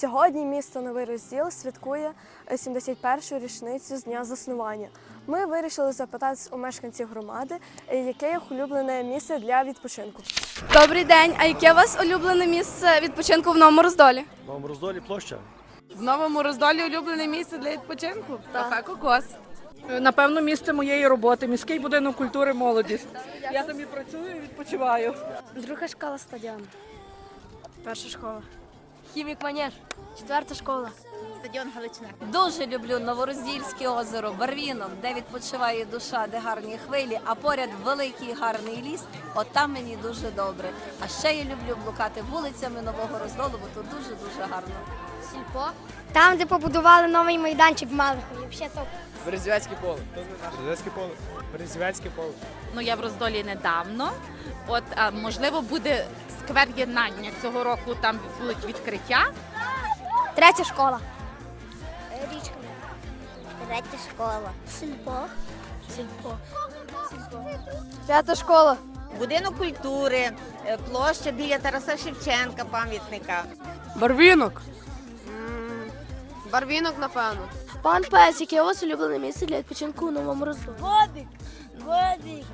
Сьогодні місто Новий Розділ святкує е, 71-ю річницю з дня заснування. Ми вирішили запитати у мешканців громади, е, яке їх улюблене місце для відпочинку. Добрий день. А яке у вас улюблене місце відпочинку в новому роздолі? В новому роздолі площа. В новому роздолі улюблене місце для відпочинку. Кафе Кокос. Напевно, місце моєї роботи, міський будинок культури молодість. Я там і працюю, і відпочиваю. Друга школа стадіон. Перша школа. Хімік Манеж. Четверта школа. Стадіон Галичина. Дуже люблю Новороздільське озеро, Барвінок, де відпочиває душа, де гарні хвилі, а поряд великий гарний ліс. От там мені дуже добре. А ще я люблю блукати вулицями Нового Роздолу, бо тут дуже дуже гарно. Сільпо. Там, де побудували новий майданчик в Малихові. Взагалі топ. Березвятське поле. Березівське поле. Березівське поле. Ну я в роздолі недавно. От а, можливо буде сквер єднання цього року. Там будуть відкриття. Третя школа. Річка. Третя школа. Сільпо. Сільпо. Сільпо. П'ята школа. Будинок культури, е, площа біля Тараса Шевченка, пам'ятника. Барвінок. Барвінок, напевно. Пан Пес, яке у вас улюблене місце для відпочинку у новому роздолі? Годик, годик.